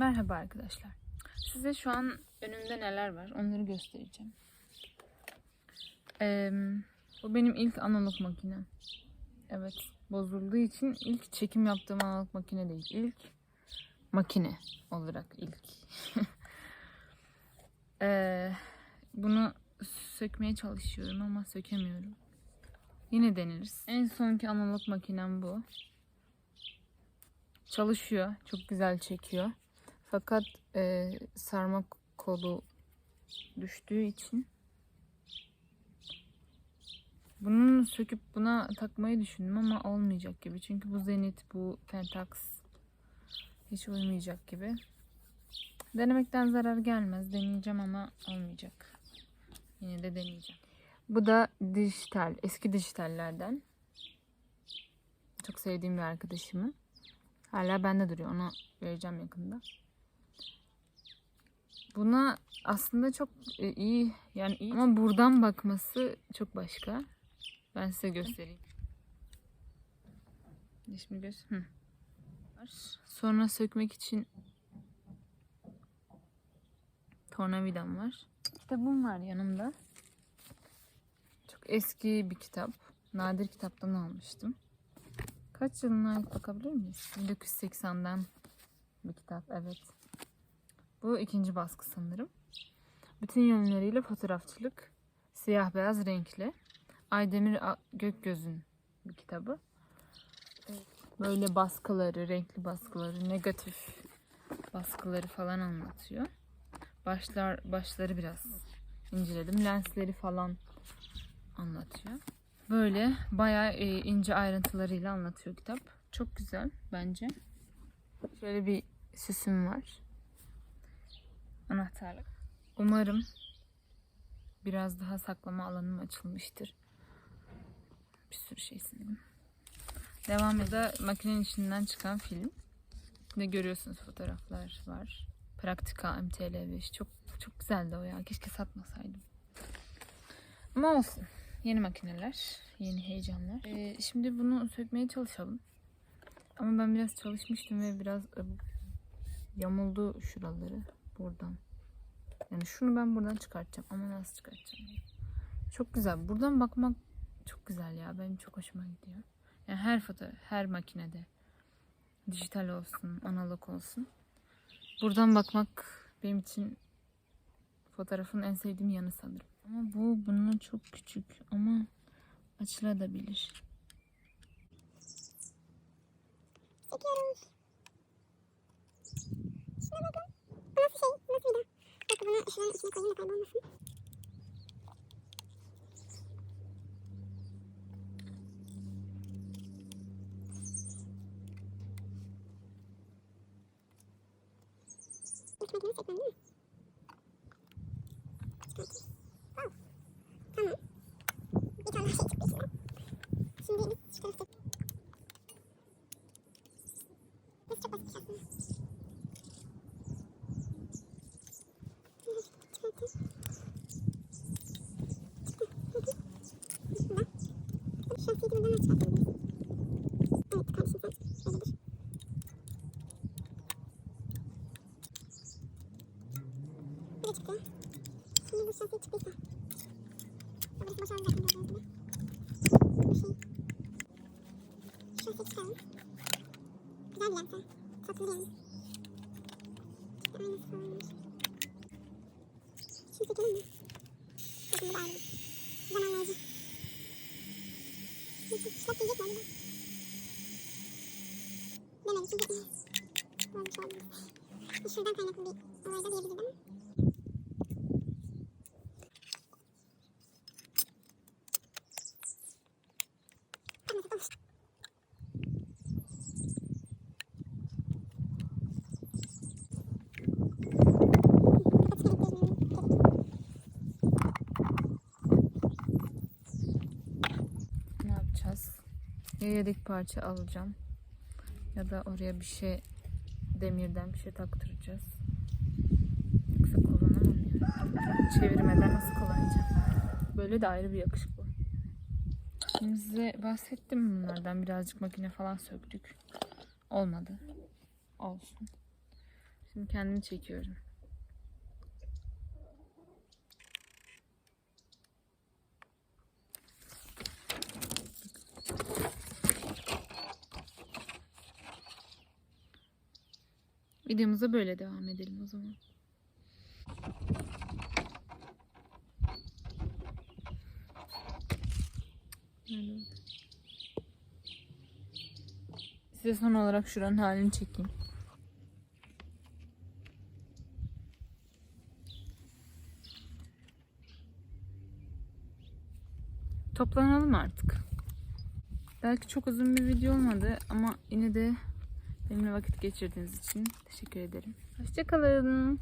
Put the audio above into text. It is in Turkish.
Merhaba arkadaşlar. Size şu an önümde neler var onları göstereceğim. Ee, bu benim ilk analog makinem. Evet bozulduğu için ilk çekim yaptığım analog makine değil. İlk makine olarak ilk. Ee, bunu sökmeye çalışıyorum ama sökemiyorum. Yine deneriz. En sonki analog makinem bu. Çalışıyor. Çok güzel çekiyor. Fakat e, sarma kolu düştüğü için bunu söküp buna takmayı düşündüm ama olmayacak gibi. Çünkü bu Zenit, bu Pentax hiç uymayacak gibi. Denemekten zarar gelmez. Deneyeceğim ama olmayacak. Yine de deneyeceğim. Bu da dijital, eski dijitallerden. Çok sevdiğim bir arkadaşımın. Hala bende duruyor. Ona vereceğim yakında. Buna aslında çok e, iyi yani iyi ama buradan bakması çok başka. Ben size göstereyim. Şimdi göz. Hı. Sonra sökmek için tornavidam var. Kitabım var yanımda. Çok eski bir kitap. Nadir kitaptan almıştım. Kaç yılına ait bakabilir miyiz? 1980'den bir kitap evet. Bu ikinci baskı sanırım. Bütün yönleriyle fotoğrafçılık. Siyah beyaz renkli. Aydemir Gökgöz'ün bir kitabı. Böyle baskıları, renkli baskıları, negatif baskıları falan anlatıyor. Başlar başları biraz inceledim. Lensleri falan anlatıyor. Böyle bayağı e, ince ayrıntılarıyla anlatıyor kitap. Çok güzel bence. Şöyle bir süsüm var. Anahtarlık. Umarım biraz daha saklama alanım açılmıştır. Bir sürü şey sildim. Devam ede makinenin içinden çıkan film. Ne görüyorsunuz fotoğraflar var. Praktika MTL5. Çok çok güzeldi o ya. Keşke satmasaydım. Ama olsun. Yeni makineler, yeni heyecanlar. Ee, şimdi bunu sökmeye çalışalım. Ama ben biraz çalışmıştım ve biraz e, yamuldu şuraları buradan. Yani şunu ben buradan çıkartacağım ama nasıl çıkartacağım? Çok güzel. Buradan bakmak çok güzel ya. Benim çok hoşuma gidiyor. Yani her foto, her makinede dijital olsun, analog olsun. Buradan bakmak benim için fotoğrafın en sevdiğim yanı sanırım. Ama bu bundan çok küçük ama açılabilir. Çekiyoruz. Şuna bakın. Bu nasıl şey? Bu nasıl video? Bakın bunu şuranın içine koyayım da kaybolmasın. İlk makinesi ekran değil mi? Çıkartayım. Wow. Tamam. Bir tane daha şey çıktı içinden. Şimdi biz şu taraftaki Burası çok basit aslında. Çıkartayım. Çıktı. Hı hı. Buradan. Şahsiyeti buradan çıkartabiliriz. Evet, karşımıza öyledir. Bu da çıktı. Şimdi bu şahsiyet çıktıysa. Burası boşalacak gördüğünüz gibi. Bu şey. Şahsiyet çıkaralım. Güzel bir lens ha. Tatlı yani. Aynısı olmuş. Şimdi çekelim mi? Bakın bu da ayrı. Zamanlayıcı. Çıkart gelecek mi acaba? Demedim şimdi. Olmuş oldu. Şuradan kaynaklı bir olay da diyebiliriz ama. Tamam tutulmuş. Ne yapacağız? Ya yedek parça alacağım ya da oraya bir şey demirden bir şey taktıracağız. Yoksa kullanamam yani. Çevirmeden nasıl kullanacağım? Böyle de ayrı bir yakışık bu. Şimdi size bahsettim bunlardan. Birazcık makine falan söktük. Olmadı. Olsun. Şimdi kendimi çekiyorum. Videomuza böyle devam edelim o zaman. Size son olarak şuranın halini çekeyim. Toplanalım artık. Belki çok uzun bir video olmadı ama yine de benimle vakit geçirdiğiniz için teşekkür ederim. Hoşçakalın.